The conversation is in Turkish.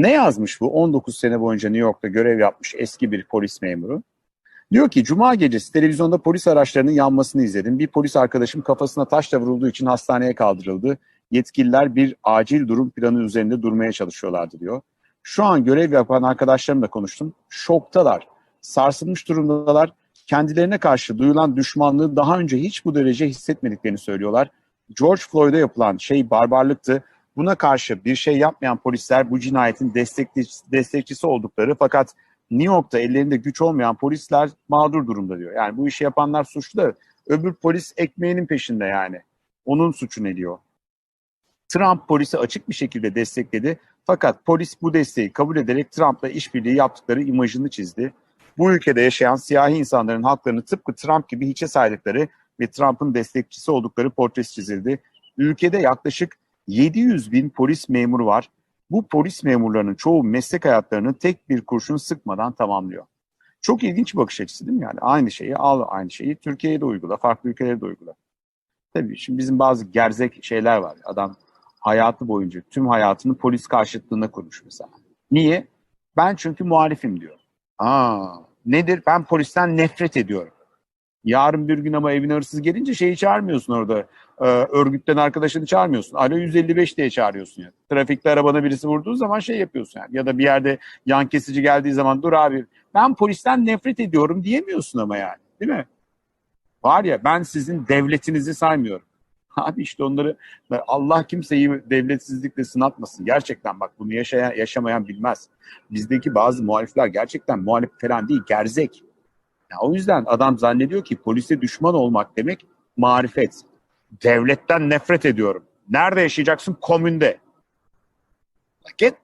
Ne yazmış bu? 19 sene boyunca New York'ta görev yapmış eski bir polis memuru. Diyor ki Cuma gecesi televizyonda polis araçlarının yanmasını izledim. Bir polis arkadaşım kafasına taşla vurulduğu için hastaneye kaldırıldı. Yetkililer bir acil durum planı üzerinde durmaya çalışıyorlardı diyor. Şu an görev yapan arkadaşlarımla konuştum. Şoktalar, sarsılmış durumdalar. Kendilerine karşı duyulan düşmanlığı daha önce hiç bu derece hissetmediklerini söylüyorlar. George Floyd'a yapılan şey barbarlıktı. Buna karşı bir şey yapmayan polisler bu cinayetin destekçisi, oldukları fakat New York'ta ellerinde güç olmayan polisler mağdur durumda diyor. Yani bu işi yapanlar suçlu da öbür polis ekmeğinin peşinde yani. Onun suçu ne diyor? Trump polisi açık bir şekilde destekledi. Fakat polis bu desteği kabul ederek Trump'la işbirliği yaptıkları imajını çizdi. Bu ülkede yaşayan siyahi insanların haklarını tıpkı Trump gibi hiçe saydıkları ve Trump'ın destekçisi oldukları portresi çizildi. Ülkede yaklaşık 700 bin polis memuru var. Bu polis memurlarının çoğu meslek hayatlarını tek bir kurşun sıkmadan tamamlıyor. Çok ilginç bir bakış açısı değil mi yani? Aynı şeyi al, aynı şeyi Türkiye'ye de uygula, farklı ülkelere de uygula. Tabii şimdi bizim bazı gerzek şeyler var. Adam hayatı boyunca tüm hayatını polis karşıtlığında kurmuş mesela. Niye? Ben çünkü muhalifim diyor. Aa, nedir? Ben polisten nefret ediyorum. Yarın bir gün ama evine hırsız gelince şeyi çağırmıyorsun orada. E, örgütten arkadaşını çağırmıyorsun. Alo 155 diye çağırıyorsun yani. Trafikte arabana birisi vurduğu zaman şey yapıyorsun yani. Ya da bir yerde yan kesici geldiği zaman dur abi ben polisten nefret ediyorum diyemiyorsun ama yani. Değil mi? Var ya ben sizin devletinizi saymıyorum. Abi işte onları Allah kimseyi devletsizlikle sınatmasın. Gerçekten bak bunu yaşayan, yaşamayan bilmez. Bizdeki bazı muhalifler gerçekten muhalif falan değil, gerzek. Ya o yüzden adam zannediyor ki polise düşman olmak demek marifet. Devletten nefret ediyorum. Nerede yaşayacaksın? Komünde. Git